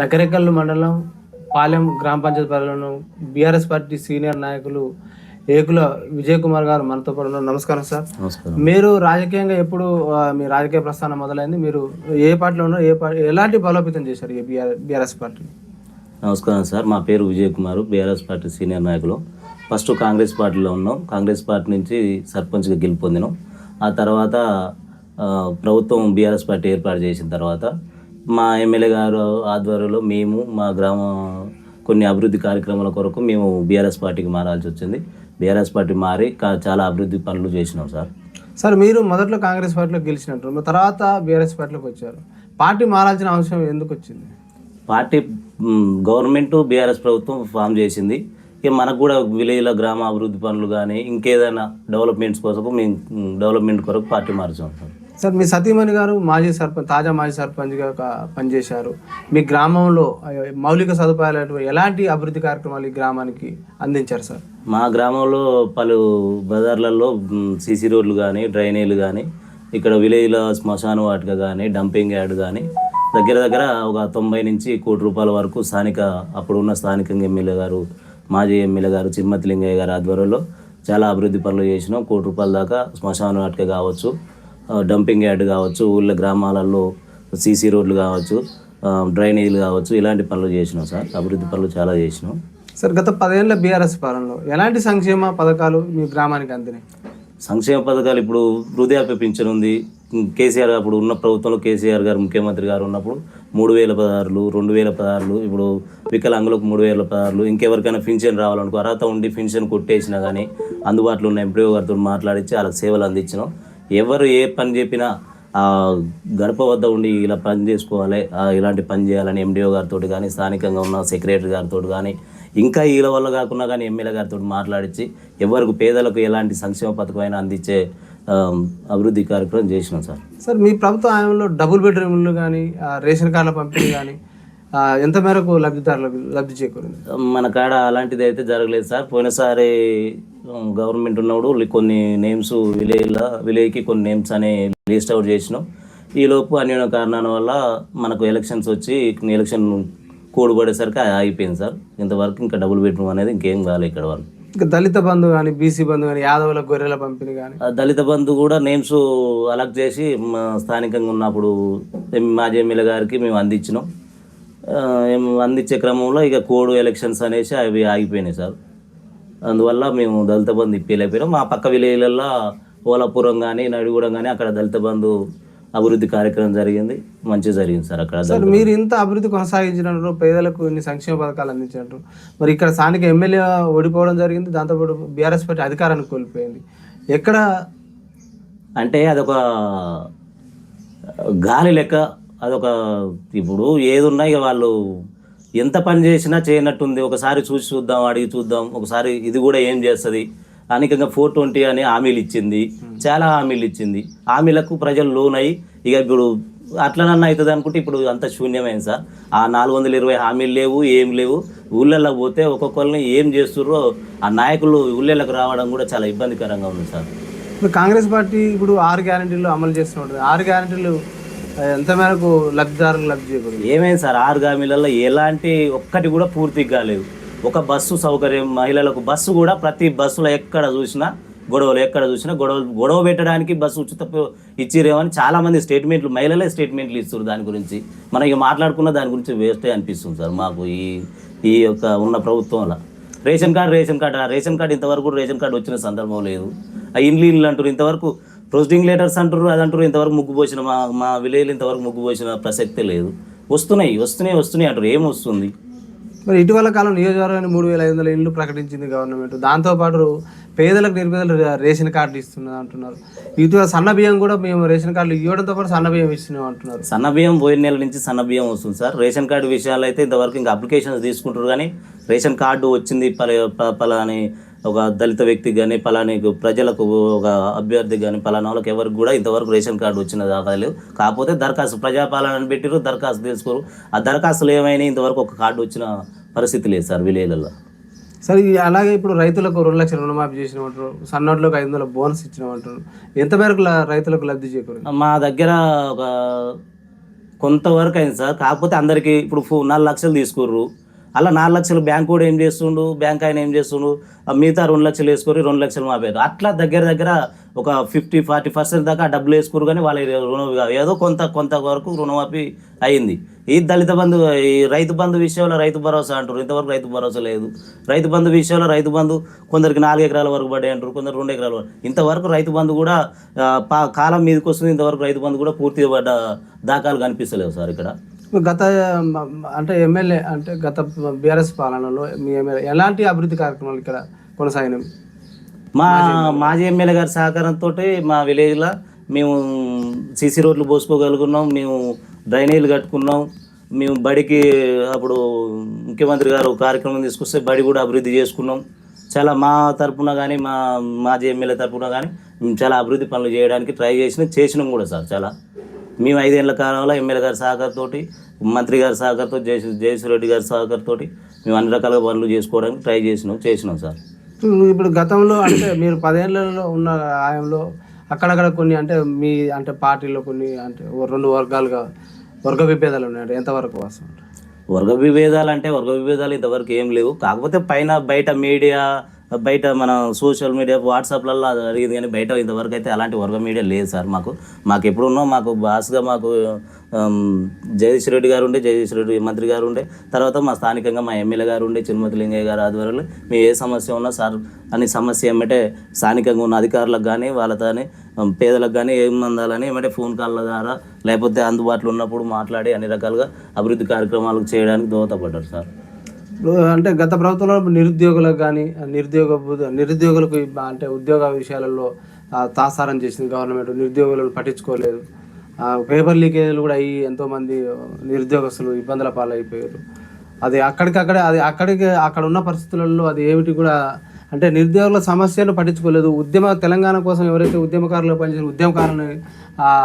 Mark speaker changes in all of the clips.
Speaker 1: నకరేకల్లు మండలం పాలెం గ్రామ పంచాయతీ పరిధిలోను బీఆర్ఎస్ పార్టీ సీనియర్ నాయకులు ఏకుల విజయ్ కుమార్ గారు మనతో పాటు ఉన్నారు. నమస్కారం సార్.
Speaker 2: నమస్కారం.
Speaker 1: మీరు రాజకీయంగా ఎప్పుడు మీ రాజకీయ ప్రస్థానం మొదలైంది? మీరు ఏ పార్టీలో ఉన్నారు? ఏ పార్టీ ఎలాంటి బలోపేతం చేశారు ఈ బీఆర్ బీఆర్ఎస్ పార్టీ?
Speaker 2: నమస్కారం సార్. మా పేరు Vijay Kumar BRS party senior నాయకులు. ఫస్ట్ కాంగ్రెస్ పార్టీలో ఉన్నాం. కాంగ్రెస్ పార్టీ నుంచి సర్పంచ్గా గెలుపొందినాం. ఆ తర్వాత ప్రభుత్వం బీఆర్ఎస్ పార్టీ ఏర్పాటు చేసిన తర్వాత మా ఎమ్మెల్యే గారు ఆధ్వర్యంలో మేము మా గ్రామ కొన్ని అభివృద్ధి కార్యక్రమాల కొరకు మేము బీఆర్ఎస్ పార్టీకి మారాల్సి వచ్చింది. బీఆర్ఎస్ పార్టీ మారి చాలా అభివృద్ధి పనులు చేసినాం సార్.
Speaker 1: సార్ మీరు మొదట్లో కాంగ్రెస్ పార్టీలో గెలిచినట్టు తర్వాత బీఆర్ఎస్ పార్టీలోకి వచ్చారు. పార్టీ మారాల్సిన అవసరం ఎందుకు వచ్చింది?
Speaker 2: పార్టీ గవర్నమెంట్ బీఆర్ఎస్ ప్రభుత్వం ఫామ్ చేసింది. ఇక మనకు కూడా విలేజ్ల గ్రామ అభివృద్ధి పనులు కానీ ఇంకేదైనా డెవలప్మెంట్స్ కోసం మేము డెవలప్మెంట్ కొరకు పార్టీ మార్చాం సార్.
Speaker 1: సార్ మీ సతీమణి గారు మాజీ సర్పంచ్ తాజా మాజీ సర్పంచ్గా పనిచేశారు. మీ గ్రామంలో మౌలిక సదుపాయాలు ఎలాంటి అభివృద్ధి కార్యక్రమాలు ఈ గ్రామానికి అందించారు సార్?
Speaker 2: మా గ్రామంలో పలు బజార్లలో సీసీ రోడ్లు కానీ డ్రైనేజీలు కానీ ఇక్కడ విలేజ్లో శ్మశాన వాటిక కానీ డంపింగ్ యార్డ్ కానీ దగ్గర దగ్గర ఒక తొంభై నుంచి కోటి రూపాయల వరకు స్థానిక అప్పుడున్న స్థానిక ఎమ్మెల్యే గారు మాజీ ఎమ్మెల్యే గారు చిమ్మతి లింగయ్య గారి ఆధ్వర్యంలో చాలా అభివృద్ధి పనులు చేసినాం. కోటి రూపాయల దాకా శ్మశాన వాటిక కావచ్చు. డంపింగ్ యార్డ్ కావచ్చు ఊళ్ళో గ్రామాలలో సీసీ రోడ్లు కావచ్చు డ్రైనేజీలు కావచ్చు ఇలాంటి పనులు చేసినాం సార్. అభివృద్ధి పనులు చాలా చేసినాం.
Speaker 1: సార్ గత పదేళ్ళ బీఆర్ఎస్ పాలనలో ఎలాంటి సంక్షేమ పథకాలు మీ గ్రామానికి అందినాయి?
Speaker 2: సంక్షేమ పథకాలు ఇప్పుడు వృద్ధాప్య పింఛన్ ఉంది. కేసీఆర్ అప్పుడు ఉన్న ప్రభుత్వంలో కేసీఆర్ గారు ముఖ్యమంత్రి గారు ఉన్నప్పుడు మూడు వేల పదహారులు రెండు వేల పదహారులు ఇప్పుడు వికలాంగులకు మూడు వేల పదహారులు ఇంకెవరికైనా పింఛన్ రావాలనుకో అర్హత ఉండి పింఛన్ కొట్టేసినా కానీ అందుబాటులో ఉన్న ఎంప్లాయీ గారితో మాట్లాడించి వాళ్ళకి సేవలు అందించినాం. ఎవరు ఏ పని చెప్పినా ఆ గడప వద్ద ఉండి ఇలా పని చేసుకోవాలి ఇలాంటి పని చేయాలని ఎండిఓ గారితో కానీ స్థానికంగా ఉన్న సెక్రటరీ గారితో కానీ ఇంకా వీళ్ళ వల్ల కాకుండా కానీ ఎమ్మెల్యే గారితో మాట్లాడించి ఎవరికి పేదలకు ఎలాంటి సంక్షేమ పథకం అయినా అందించే అభివృద్ధి కార్యక్రమం చేసినాం సార్.
Speaker 1: సార్ మీ ప్రభుత్వ హయాంలో డబుల్ బెడ్రూమ్లు కానీ రేషన్ కార్డుల పంపిణీ కానీ ఎంత మేరకు లబ్ధిదారులకు లబ్ధి చేకూరింది?
Speaker 2: మన కాడ అలాంటిది అయితే జరగలేదు సార్. పోయినసారి గవర్నమెంట్ ఉన్నప్పుడు కొన్ని నేమ్స్ విలేజ్లో విలేజ్కి కొన్ని నేమ్స్ అనే లిస్ట్ అవుట్ చేసినాం. ఈలోపు అన్యోన్య కారణాల వల్ల మనకు ఎలక్షన్స్ వచ్చి ఎలక్షన్ కోడ్ పడేసరికి అది ఆగిపోయింది సార్. ఇంతవరకు ఇంకా డబుల్ బెడ్రూమ్ అనేది ఇంకేం కాలేదు ఇక్కడ వరకు
Speaker 1: ఇంకా దళిత బంధు కానీ బీసీ బంధు కానీ యాదవుల గొర్రెల పంపిణీ కానీ
Speaker 2: ఆ దళిత బంధు కూడా నేమ్స్ అలెక్ట్ చేసి మా స్థానికంగా ఉన్నప్పుడు మాజీ ఎమ్మెల్యే గారికి మేము అందించినాం. అందించే క్రమంలో ఇక కోడ్ ఎలక్షన్స్ అనేసి అవి ఆగిపోయినాయి సార్. అందువల్ల మేము దళిత బంధు ఇప్పలేకపోయినాం. మా పక్క విలేజ్లలో ఓలాపురం కానీ నడిగూడెం కానీ అక్కడ దళిత బంధు అభివృద్ధి కార్యక్రమం జరిగింది. మంచిగా జరిగింది సార్ అక్కడ
Speaker 1: సార్ మీరు ఇంత అభివృద్ధి కొనసాగించినట్టు పేదలకు ఇన్ని సంక్షేమ పథకాలు అందించినట్టు. మరి ఇక్కడ స్థానిక ఎమ్మెల్యే ఓడిపోవడం జరిగింది. దాంతోపాటు బీఆర్ఎస్ పార్టీ అధికారాన్ని కోల్పోయింది. ఎక్కడ
Speaker 2: అంటే అదొక గాలి లెక్క అదొక ఇప్పుడు ఏదున్నా ఇక వాళ్ళు ఎంత పని చేసినా చేయనట్టుంది. ఒకసారి చూసి చూద్దాం అడిగి చూద్దాం. ఒకసారి ఇది కూడా ఏం చేస్తుంది? అనేకంగా ఫోర్ ట్వంటీ అని హామీలు ఇచ్చింది. చాలా హామీలు ఇచ్చింది. హామీలకు ప్రజలు లోన్ అయ్యి ఇక ఇప్పుడు అట్లనన్నా అవుతుంది అనుకుంటే ఇప్పుడు అంత శూన్యమైంది సార్? ఆ నాలుగు వందల ఇరవై హామీలు లేవు ఏం లేవు. ఊళ్ళల్లో పోతే ఒక్కొక్కరిని ఏం చేస్తుర్రో ఆ నాయకులు ఊళ్ళకి రావడం కూడా చాలా ఇబ్బందికరంగా ఉంది సార్.
Speaker 1: ఇప్పుడు కాంగ్రెస్ పార్టీ ఇప్పుడు ఆరు గ్యారంటీలు అమలు చేస్తున్నట్టు ఆరు గ్యారంటీలు ఎంత మేరకు లబ్ధిదారులకు లబ్ధి
Speaker 2: ఏమైంది సార్ ఆరు ఎలాంటి ఒక్కటి కూడా పూర్తి కాలేదు. ఒక బస్సు సౌకర్యం మహిళలకు బస్సు కూడా ప్రతి బస్సులో ఎక్కడ చూసినా గొడవలు ఎక్కడ చూసినా గొడవలు గొడవ పెట్టడానికి బస్సు ఉచిత ఇచ్చిరేమని చాలామంది స్టేట్మెంట్లు మహిళలే స్టేట్మెంట్లు ఇస్తారు దాని గురించి. మనం ఇక మాట్లాడుకున్న దాని గురించి వేస్టే అనిపిస్తుంది సార్ మాకు ఈ ఈ యొక్క ఉన్న ప్రభుత్వంలో. రేషన్ కార్డు రేషన్ కార్డు ఆ రేషన్ కార్డు ఇంతవరకు రేషన్ కార్డు వచ్చిన సందర్భం లేదు. ఆ ఇండ్లు ఇండ్లు అంటారు ఇంతవరకు ప్రొసీడింగ్ లెటర్స్ అంటారు అది అంటారు ఇంతవరకు ముగ్గు పోసిన మా మా విలేజ్లో ఇంతవరకు ముగ్గు పోసిన ప్రసక్తే లేదు. వస్తున్నాయి వస్తున్నాయి వస్తున్నాయి అంటారు ఏం వస్తుంది?
Speaker 1: మరి ఇటీవల కాలం నియోజకవర్గాన్ని మూడు వేల ఐదు వందల ఇళ్ళు ప్రకటించింది గవర్నమెంట్. దాంతోపాటు పేదలకు నిరుపేదలు రేషన్ కార్డులు ఇస్తున్నది అంటున్నారు. ఇటీవల సన్న బియ్యం కూడా మేము రేషన్ కార్డులు ఇవ్వడంతో పాటు సన్న బియ్యం ఇస్తున్నాం అంటున్నారు.
Speaker 2: సన్న బియ్యం పోయిన నెల నుంచి సన్న బియ్యం వస్తుంది సార్. రేషన్ కార్డు విషయాలు అయితే ఇంతవరకు ఇంకా అప్లికేషన్స్ తీసుకుంటారు కానీ రేషన్ కార్డు వచ్చింది పల పలాని ఒక దళిత వ్యక్తికి కానీ పలాని ప్రజలకు ఒక అభ్యర్థికి కానీ పలానా వాళ్ళకి ఎవరికి కూడా ఇంతవరకు రేషన్ కార్డు వచ్చిన దాఖలు కాకపోతే దరఖాస్తు ప్రజాపాలన పెట్టిరు దరఖాస్తు తీసుకోరు. ఆ దరఖాస్తులు ఏమైనా ఇంతవరకు ఒక కార్డు వచ్చిన పరిస్థితి లేదు సార్ విలేజ్లలో
Speaker 1: సరే అలాగే ఇప్పుడు రైతులకు రెండు లక్షల రుణమాఫీ చేసినామంటారు సన్నోట్లకు ఐదు వందల బోనస్ ఇచ్చినామంటారు ఎంత మేరకు రైతులకు లబ్ధి చేకూరింది?
Speaker 2: మా దగ్గర ఒక కొంతవరకు అయింది సార్. కాకపోతే అందరికీ ఇప్పుడు ఫో- నాలుగు లక్షలు తీసుకుర్రు. అలా నాలుగు లక్షలు బ్యాంక్ కూడా ఏం చేస్తుండు? బ్యాంక్ ఆయన ఏం చేస్తుండు? ఆ మిగతా రెండు లక్షలు వేసుకొని రెండు లక్షలు మాపేరు అట్లా దగ్గర దగ్గర ఒక ఫిఫ్టీ ఫార్టీ పర్సెంట్ దాకా డబ్బులు వేసుకోరు కానీ వాళ్ళ రుణం ఏదో కొంత కొంత వరకు రుణమాఫీ అయింది. ఈ దళిత బంధు ఈ రైతు బంధు విషయంలో రైతు భరోసా అంటారు ఇంతవరకు రైతు భరోసా లేదు. రైతు బంధు విషయంలో రైతు బంధు కొందరికి నాలుగు ఎకరాల వరకు పడ్డాయి అంటారు కొందరు రెండు ఎకరాల వరకు. ఇంతవరకు రైతు బంధు కూడా పా కాలం మీదకి వస్తుంది ఇంతవరకు రైతు బంధు కూడా పూర్తి పడ్డ దాఖలు కనిపిస్తలేవు సార్ ఇక్కడ.
Speaker 1: గత అంటే ఎమ్మెల్యే అంటే గత బీఆర్ఎస్ పాలనలో మీ ఎమ్మెల్యే ఎలాంటి అభివృద్ధి కార్యక్రమాలు ఇక్కడ కొనసాగినవి
Speaker 2: మా మాజీ ఎమ్మెల్యే గారి. సహకారంతో మా విలేజ్లో మేము సీసీ రోడ్లు పోసుకోగలుగున్నాం మేము డ్రైనేజీలు కట్టుకున్నాం మేము బడికి అప్పుడు ముఖ్యమంత్రి గారు కార్యక్రమం తీసుకొస్తే బడి కూడా అభివృద్ధి చేసుకున్నాం. చాలా మా తరపున కానీ మా మాజీ ఎమ్మెల్యే తరపున కానీ మేము చాలా అభివృద్ధి పనులు చేయడానికి ట్రై చేసినాం చేసినాం కూడా సార్ చాలా. మేము ఐదేళ్ళ కాలంలో ఎమ్మెల్యే గారి సహకారంతో మంత్రి గారి సహకారంతో జయస్ జయశ్వర రెడ్డి గారి సహకారంతో మేము అన్ని రకాలుగా పనులు చేసుకోవడానికి ట్రై చేసినాం చేసినాం సార్.
Speaker 1: ఇప్పుడు గతంలో అంటే మీరు పదేళ్ళలో ఉన్న ఆయంలో అక్కడక్కడ కొన్ని అంటే మీ అంటే పార్టీలో కొన్ని అంటే రెండు వర్గాలుగా వర్గ విభేదాలు ఉన్నాయి ఎంతవరకు వాస్తవం?
Speaker 2: వర్గ విభేదాలు అంటే వర్గ విభేదాలు ఇంతవరకు ఏం లేవు. కాకపోతే పైన బయట మీడియా బయట మన సోషల్ మీడియా వాట్సాప్లలో అది జరిగింది కానీ బయట ఇంతవరకు అయితే అలాంటి వర్గ మీడియా లేదు సార్ మాకు. మాకు ఎప్పుడున్నో మాకు బాస్గా మాకు జగదీష్ రెడ్డి గారు ఉండే జగదీష్ రెడ్డి మంత్రి గారు ఉండే తర్వాత మా స్థానికంగా మా ఎమ్మెల్యే గారు ఉండే చిరుమతి లింగయ్య గారు ఆధ్వర్యంలో మేము ఏ సమస్య ఉన్నా సార్ అని సమస్య ఏమంటే స్థానికంగా ఉన్న అధికారులకు కానీ వాళ్ళతో పేదలకు కానీ ఏం అందాలని ఏమంటే ఫోన్ కాళ్ళ ద్వారా లేకపోతే అందుబాటులో ఉన్నప్పుడు మాట్లాడి అన్ని రకాలుగా అభివృద్ధి కార్యక్రమాలు చేయడానికి దోహదపడ్డారు సార్.
Speaker 1: అంటే గత ప్రభుత్వంలో నిరుద్యోగులకు కానీ నిరుద్యోగ నిరుద్యోగులకు అంటే ఉద్యోగ విషయాలలో తాసారం చేసింది గవర్నమెంట్. నిరుద్యోగులను పట్టించుకోలేదు. పేపర్ లీకేజీలు కూడా అయ్యి ఎంతోమంది నిరుద్యోగస్తులు ఇబ్బందుల పాలైపోయారు. అది అక్కడికక్కడే అది అక్కడికి అక్కడ ఉన్న పరిస్థితులలో అది ఏమిటి కూడా అంటే నిరుద్యోగుల సమస్యను పట్టించుకోలేదు. ఉద్యమ తెలంగాణ కోసం ఎవరైతే ఉద్యమకారులు పనిచేసిన ఉద్యమకారులను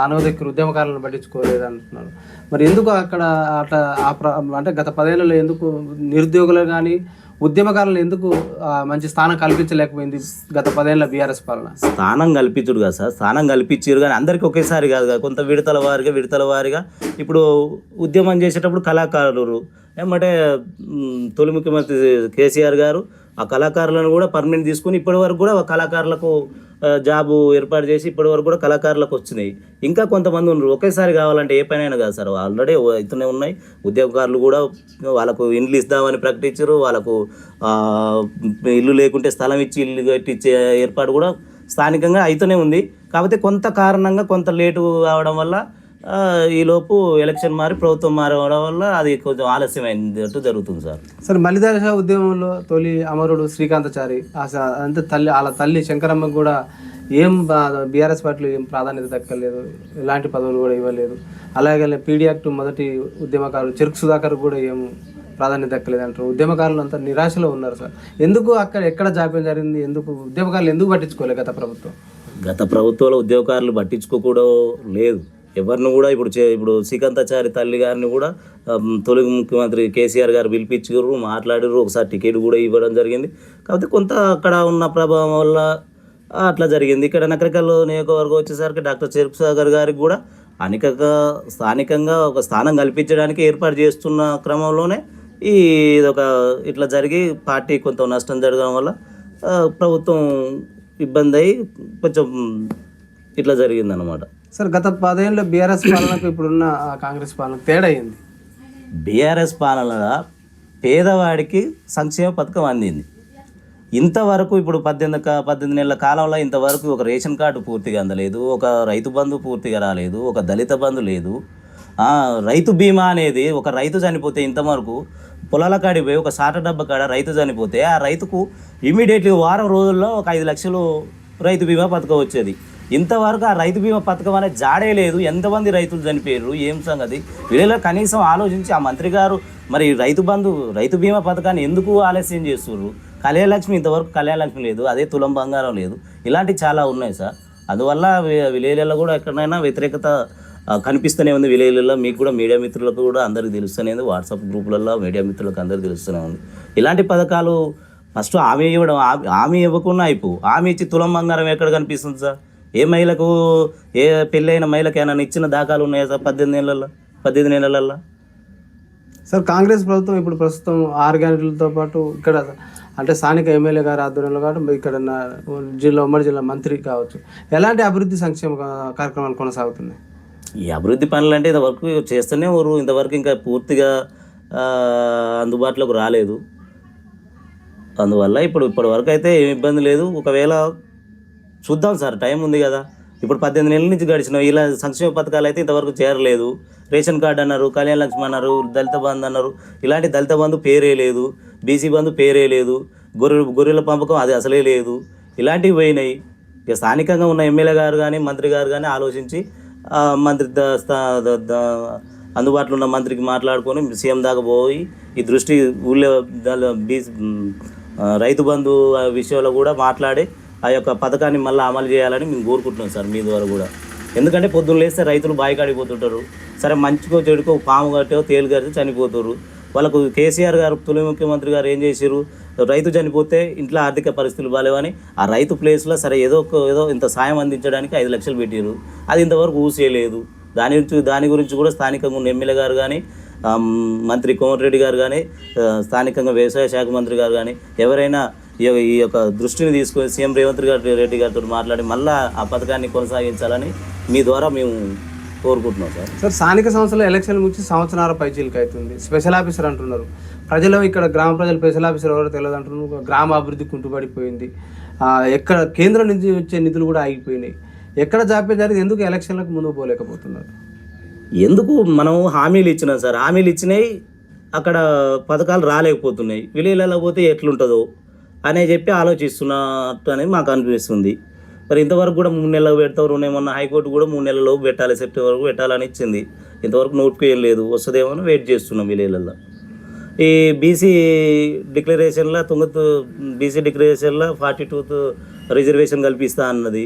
Speaker 1: అనవదక్కిన ఉద్యమకారులను పట్టించుకోలేదు అంటున్నారు. మరి ఎందుకు అక్కడ అట్లా ఆ అంటే గత పదేళ్ళలో ఎందుకు నిరుద్యోగులు కానీ ఉద్యమకారులు ఎందుకు మంచి స్థానం కల్పించలేకపోయింది గత పదేళ్ళ బీఆర్ఎస్ పాలన?
Speaker 2: స్థానం కల్పించుడు కదా సార్. స్థానం కల్పించారు కానీ అందరికీ ఒకేసారి కాదు కదా. కొంత విడతల వారిగా విడతల వారిగా ఇప్పుడు ఉద్యమం చేసేటప్పుడు కళాకారులు. ఏమంటే తొలి ముఖ్యమంత్రి కేసీఆర్ గారు ఆ కళాకారులను కూడా పర్మనెంట్ తీసుకుని ఇప్పటి వరకు కూడా కళాకారులకు జాబు ఏర్పాటు చేసి ఇప్పటి వరకు కూడా కళాకారులకు వచ్చినాయి. ఇంకా కొంతమంది ఉన్నారు. ఒకేసారి కావాలంటే ఏ పనైనా కాదు సార్. ఆల్రెడీ ఇతనే ఉన్నాయి. ఉద్యోగకారులు కూడా వాళ్ళకు ఇండ్లు ఇస్తామని ప్రకటించారు. వాళ్ళకు ఇల్లు లేకుంటే స్థలం ఇచ్చి ఇల్లు కట్టించే ఏర్పాటు కూడా స్థానికంగా అయితేనే ఉంది. కాకపోతే కొంత కారణంగా కొంత లేటు కావడం వల్ల ఈలోపు ఎలక్షన్ మారి ప్రభుత్వం మారవడం వల్ల అది కొంచెం ఆలస్యమైనట్టు జరుగుతుంది సార్.
Speaker 1: సరే మలిదశ ఉద్యమంలో తొలి అమరుడు శ్రీకాంతచారి అంటే తల్లి వాళ్ళ తల్లి శంకరమ్మకు కూడా ఏం బీఆర్ఎస్ పార్టీలో ఏం ప్రాధాన్యత దక్కలేదు ఎలాంటి పదవులు కూడా ఇవ్వలేదు. అలాగే పీడీ యాక్ట్ మొదటి ఉద్యమకారులు చెరుకు సుధాకర్ కూడా ఏం ప్రాధాన్యత దక్కలేదు అంటారు. ఉద్యమకారులు అంతా నిరాశలో ఉన్నారు సార్. ఎందుకు అక్కడ ఎక్కడ జాప్యం జరిగింది? ఎందుకు ఉద్యమకారులు ఎందుకు పట్టించుకోలేదు గత ప్రభుత్వం?
Speaker 2: గత ప్రభుత్వంలో ఉద్యోగకారులు పట్టించుకోకూడదు లేదు. ఎవరిని కూడా ఇప్పుడు చే ఇప్పుడు శ్రీకాంతాచారి తల్లి గారిని కూడా తొలి ముఖ్యమంత్రి కేసీఆర్ గారు పిలిపించారు మాట్లాడారు ఒకసారి టికెట్ కూడా ఇవ్వడం జరిగింది. కాకపోతే కొంత అక్కడ ఉన్న ప్రభావం వల్ల అట్లా జరిగింది. ఇక్కడ నకరికల్ నియోజకవర్గం వచ్చేసరికి డాక్టర్ చెరుకు సాగర్ గారికి కూడా అనేక స్థానికంగా ఒక స్థానం కల్పించడానికి ఏర్పాటు చేస్తున్న క్రమంలోనే ఈ ఇదొక ఇట్లా జరిగి పార్టీ కొంత నష్టం జరగడం వల్ల ప్రభుత్వం ఇబ్బంది అయ్యి కొంచెం ఇట్లా జరిగిందనమాట
Speaker 1: సార్ గత పదేళ్ళ బీఆర్ఎస్ పాలనకు ఇప్పుడున్న కాంగ్రెస్ పాలన తేడా అయింది
Speaker 2: బీఆర్ఎస్ పాలనలో పేదవాడికి సంక్షేమ పథకం అందింది. ఇంతవరకు ఇప్పుడు పద్దెనిమిది కా- పద్దెనిమిది నెలల కాలంలో ఇంతవరకు ఒక రేషన్ కార్డు పూర్తిగా అందలేదు ఒక రైతు బంధు పూర్తిగా రాలేదు ఒక దళిత బంధు లేదు. రైతు బీమా అనేది ఒక రైతు చనిపోతే ఇంతవరకు పొలాల కాడికి పోయి ఒక సాట డబ్బా కాడ రైతు చనిపోతే ఆ రైతుకు ఇమీడియట్లీ వారం రోజుల్లో ఒక ఐదు లక్షలు రైతు బీమా పథకం వచ్చేది. ఇంతవరకు ఆ రైతు బీమా పథకం అనేది జాడే లేదు. ఎంతమంది రైతులు చనిపోయారు ఏం సంగతి? వీళ్ళలో కనీసం ఆలోచించి ఆ మంత్రి గారు మరి రైతు బంధు రైతు బీమా పథకాన్ని ఎందుకు ఆలస్యం చేస్తున్నారు కళ్యాణలక్ష్మి ఇంతవరకు కళ్యాణలక్ష్మి లేదు. అదే తులం బంగారం లేదు. ఇలాంటివి చాలా ఉన్నాయి సార్. అందువల్ల విలేజ్లలో కూడా ఎక్కడైనా వ్యతిరేకత కనిపిస్తూనే ఉంది విలేజ్లలో మీకు కూడా మీడియా మిత్రులకు కూడా అందరికీ తెలుస్తూనే ఉంది. వాట్సాప్ గ్రూపులలో మీడియా మిత్రులకు అందరికీ తెలుస్తూనే ఉంది. ఇలాంటి పథకాలు ఫస్ట్ హామీ ఇవ్వడం హామీ ఇవ్వకుండా అయిపో. హామీ ఇచ్చి తులం బంగారం ఎక్కడ కనిపిస్తుంది సార్? ఏ మహిళకు ఏ పెళ్ళైన మహిళకి ఏమైనా ఇచ్చిన దాఖలు ఉన్నాయా సార్ పద్దెనిమిది ఏళ్ళల్లో పద్దెనిమిది నెలలల్లో?
Speaker 1: సార్ కాంగ్రెస్ ప్రభుత్వం ఇప్పుడు ప్రస్తుతం ఆరు గ్యారెంటీలతో పాటు ఇక్కడ అంటే స్థానిక ఎమ్మెల్యే గారి ఆధ్వర్యంలో కావడం ఇక్కడ జిల్లా ఉమ్మడి జిల్లా మంత్రి కావచ్చు. ఎలాంటి అభివృద్ధి సంక్షేమ కార్యక్రమాలు కొనసాగుతున్నాయి?
Speaker 2: ఈ అభివృద్ధి పనులు అంటే ఇంతవరకు చేస్తూనే ఊరు ఇంతవరకు ఇంకా పూర్తిగా అందుబాటులోకి రాలేదు. అందువల్ల ఇప్పుడు ఇప్పటి వరకు అయితే ఏమి ఇబ్బంది లేదు. ఒకవేళ చూద్దాం సార్ టైం ఉంది కదా. ఇప్పుడు పద్దెనిమిది నెలల నుంచి గడిచిన ఇలా సంక్షేమ పథకాలు అయితే ఇంతవరకు చేరలేదు. రేషన్ కార్డు అన్నారు కళ్యాణ లక్ష్మి అన్నారు దళిత బంధు అన్నారు. ఇలాంటి దళిత బంధు పేరే లేదు. బీసీ బంధు పేరే లేదు. గొర్రె గొర్రెల పంపకం అది అసలే లేదు. ఇలాంటివి పోయినాయి. ఇక స్థానికంగా ఉన్న ఎమ్మెల్యే గారు కానీ మంత్రి గారు కానీ ఆలోచించి మంత్రి స్థా- అందుబాటులో ఉన్న మంత్రికి మాట్లాడుకొని సీఎం దాకా పోయి ఈ దృష్టి ఊళ్ళో బీ రైతు బంధు విషయంలో కూడా మాట్లాడి ఆ యొక్క పథకాన్ని మళ్ళీ అమలు చేయాలని మేము కోరుకుంటున్నాం సార్ మీ ద్వారా కూడా. ఎందుకంటే పొద్దున్న లేస్తే రైతులు బాయికాడిపోతుంటారు. సరే మంచికో చెడుకో పాము కట్టో తేలు కడితే చనిపోతారు. వాళ్ళకు కేసీఆర్ గారు తొలి ముఖ్యమంత్రి గారు ఏం చేశారు రైతు చనిపోతే ఇంట్లో ఆర్థిక పరిస్థితులు బాగాలేవని ఆ రైతు ప్లేస్లో సరే ఏదో ఒక ఏదో ఇంత సాయం అందించడానికి ఐదు లక్షలు పెట్టారు అది ఇంతవరకు ఊసేయలేదు దాని గురించి దాని గురించి కూడా స్థానికంగా ఉన్న ఎమ్మెల్యే గారు కానీ మంత్రి కోమటిరెడ్డి గారు కానీ స్థానికంగా వ్యవసాయ శాఖ మంత్రి గారు కానీ ఎవరైనా ఈ యొక్క- ఈ యొక్క దృష్టిని తీసుకొని సీఎం రేవంత్ గారి రెడ్డి గారితో మాట్లాడి మళ్ళా ఆ పథకాన్ని కొనసాగించాలని మీ ద్వారా మేము కోరుకుంటున్నాం సార్.
Speaker 1: సార్ స్థానిక సంస్థల ఎలక్షన్ గురించి సంవత్సరాల పైచీలకి అవుతుంది. స్పెషల్ ఆఫీసర్ అంటున్నారు. ప్రజలు ఇక్కడ గ్రామ ప్రజలు స్పెషల్ ఆఫీసర్ ఎవరో తెలియదు అంటున్నారు. గ్రామ అభివృద్ధి కుంటుపడిపోయింది ఎక్కడ కేంద్రం నుంచి వచ్చే నిధులు కూడా ఆగిపోయినాయి. ఎక్కడ జాప్యం జరిగింది? ఎందుకు ఎలక్షన్లకు ముందుకు పోలేకపోతున్నారు?
Speaker 2: ఎందుకు మనం హామీలు ఇచ్చినాం సార్. హామీలు ఇచ్చినాయి. అక్కడ పథకాలు రాలేకపోతున్నాయి. విలేజ్లలో పోతే ఎట్లుంటుందో? అనే చెప్పి ఆలోచిస్తున్నట్టు అనేది మాకు అనిపిస్తుంది. మరి ఇంతవరకు కూడా మూడు నెలలు పెడతారు ఏమన్నా హైకోర్టు కూడా మూడు నెలలకు పెట్టాలి సెప్టెంబర్ వరకు పెట్టాలని ఇచ్చింది. ఇంతవరకు నోటిఫికేషన్ లేదు వస్తుందేమో అని వెయిట్ చేస్తున్నాం విలేజ్లలో ఈ బీసీ డిక్లరేషన్లో తొంగతు బీసీ డిక్లరేషన్లో ఫార్టీ టూత్ రిజర్వేషన్ కల్పిస్తా అన్నది.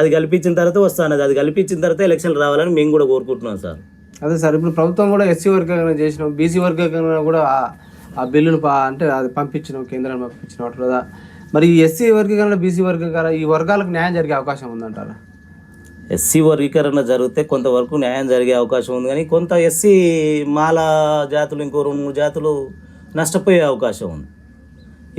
Speaker 2: అది కల్పించిన తర్వాత వస్తా అన్నది. అది కల్పించిన తర్వాత ఎలక్షన్లు రావాలని మేము కూడా కోరుకుంటున్నాం సార్.
Speaker 1: అదే సార్ ఇప్పుడు ప్రభుత్వం కూడా ఎస్సీ వర్గీకరణ చేసినాం. బీసీ వర్గీకరణ కూడా ఆ- బిల్లును పా- అంటే అది పంపించినాం కేంద్రాన్ని పంపించిన మరి ఈ ఎస్సీ వర్గీకరణ బీసీ వర్గీకరణ ఈ వర్గాలకు న్యాయం జరిగే అవకాశం ఉందంటారా?
Speaker 2: ఎస్సీ వర్గీకరణ జరిగితే కొంతవరకు న్యాయం జరిగే అవకాశం ఉంది కానీ కొంత ఎస్సీ మాల జాతులు ఇంకో రెండు మూడు జాతులు నష్టపోయే అవకాశం ఉంది.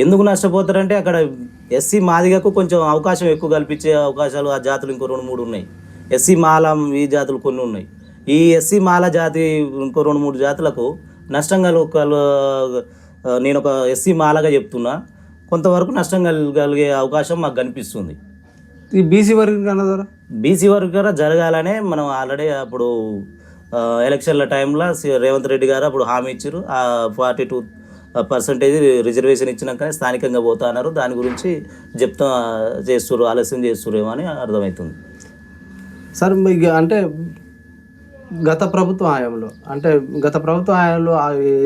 Speaker 2: ఎందుకు నష్టపోతారంటే అక్కడ ఎస్సీ మాదిగకు కొంచెం అవకాశం ఎక్కువ కల్పించే అవకాశాలు ఆ జాతులు ఇంకో రెండు మూడు ఉన్నాయి. ఎస్సీ మాల ఈ జాతులు కొన్ని ఉన్నాయి. ఈ ఎస్సీ మాల జాతి ఇంకో రెండు మూడు జాతులకు నష్టం కలు నేను ఒక ఎస్సీ మాలగా చెప్తున్నా కొంతవరకు నష్టం కల్- కలిగే అవకాశం మాకు కనిపిస్తుంది.
Speaker 1: ఈ బీసీ వర్గీకరణ ద్వారా?
Speaker 2: బీసీ వర్గ కూడా జరగాలనే మనం ఆల్రెడీ అప్పుడు ఎలక్షన్ల టైంలో రేవంత్ రెడ్డి గారు అప్పుడు హామీ ఇచ్చారు. ఆ ఫార్టీ టూ పర్సంటేజ్ రిజర్వేషన్ ఇచ్చినాకనే స్థానికంగా పోతా అన్నారు. దాని గురించి చెప్తా చేస్తున్నారు ఆలస్యం చేస్తురేమో అని అర్థమవుతుంది.
Speaker 1: సార్ మీకు అంటే గత ప్రభుత్వ హయాంలో అంటే గత ప్రభుత్వ హయాంలో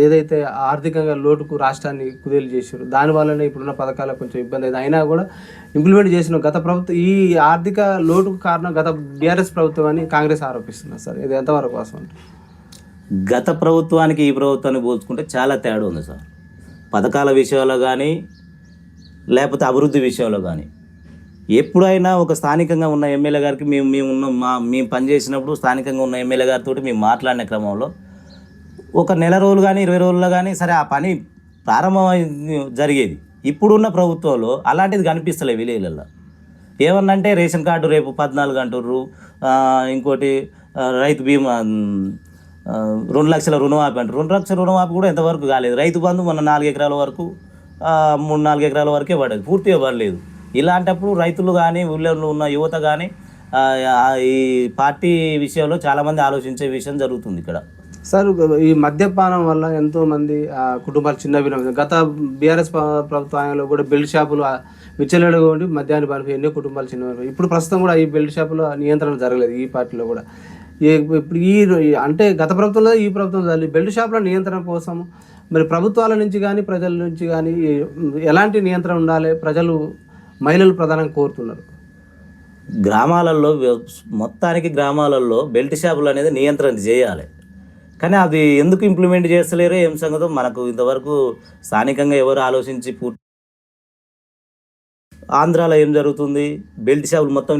Speaker 1: ఏదైతే ఆర్థికంగా లోటుకు రాష్ట్రాన్ని కుదేలు చేశారు దాని వల్లనే ఇప్పుడున్న పథకాలకు కొంచెం ఇబ్బంది అయింది. అయినా కూడా ఇంప్లిమెంట్ చేసిన గత ప్రభుత్వం ఈ ఆర్థిక లోటుకు కారణం గత బీఆర్ఎస్ ప్రభుత్వం అని కాంగ్రెస్ ఆరోపిస్తున్నారు సార్. ఇది ఎంతవరకు వాస్తవం?
Speaker 2: గత ప్రభుత్వానికి ఈ ప్రభుత్వాన్ని పోల్చుకుంటే చాలా తేడా ఉంది సార్. పథకాల విషయంలో కానీ లేకపోతే అభివృద్ధి విషయంలో కానీ ఎప్పుడైనా ఒక స్థానికంగా ఉన్న ఎమ్మెల్యే గారికి మేము మేము ఉన్న మా మేము పనిచేసినప్పుడు స్థానికంగా ఉన్న ఎమ్మెల్యే గారితో మేము మాట్లాడిన క్రమంలో ఒక నెల రోజులు కానీ ఇరవై రోజుల్లో కానీ సరే ఆ పని ప్రారంభమై జరిగేది. ఇప్పుడున్న ప్రభుత్వంలో అలాంటిది కనిపిస్తలే విలేజ్లలో. ఏమన్నంటే రేషన్ కార్డు రేపు పద్నాలుగు అంటుర్రు ఇంకోటి రైతు బీమా రెండు లక్షల రుణమాఫీ అంటారు రెండు లక్షల రుణమాఫీ కూడా ఎంతవరకు కాలేదు. రైతు బంధు మొన్న నాలుగు ఎకరాల వరకు మూడు నాలుగు ఎకరాల వరకే పడేది పూర్తిగా పడలేదు. ఇలాంటప్పుడు రైతులు కానీ ఊళ్ళో ఉన్న యువత కానీ ఈ పార్టీ విషయంలో చాలామంది ఆలోచించే విషయం జరుగుతుంది ఇక్కడ.
Speaker 1: సార్ ఈ మద్యపానం వల్ల ఎంతో మంది కుటుంబాలు చిన్న వినం గత బీఆర్ఎస్ ప్రభుత్వంలో కూడా బెల్ట్ షాపులు విచ్చలేడుకోండి ఉండి మద్యాన్ని పనిపి ఎన్నో కుటుంబాలు చిన్న ఇప్పుడు ప్రస్తుతం కూడా ఈ బెల్ట్ షాపులో నియంత్రణ జరగలేదు ఈ పార్టీలో కూడా. ఈ- ఇప్పుడు ఈ ఈ- అంటే గత ప్రభుత్వంలో ఈ ప్రభుత్వం జరిగింది బెల్ట్ షాపుల నియంత్రణ కోసం మరి ప్రభుత్వాల నుంచి కానీ ప్రజల నుంచి కానీ ఎలాంటి నియంత్రణ ఉండాలి? ప్రజలు మహిళలు ప్రధానంగా కోరుతున్నారు.
Speaker 2: గ్రామాలలో మొత్తానికి గ్రామాలలో బెల్ట్ షాపులు అనేది నియంత్రణ చేయాలి. కానీ అది ఎందుకు ఇంప్లిమెంట్ చేస్తలేరు ఏం సంగతో మనకు ఇంతవరకు స్థానికంగా ఎవరు ఆలోచించి పూర్తి ఆంధ్రాలో ఏం జరుగుతుంది? బెల్ట్ షాపులు మొత్తం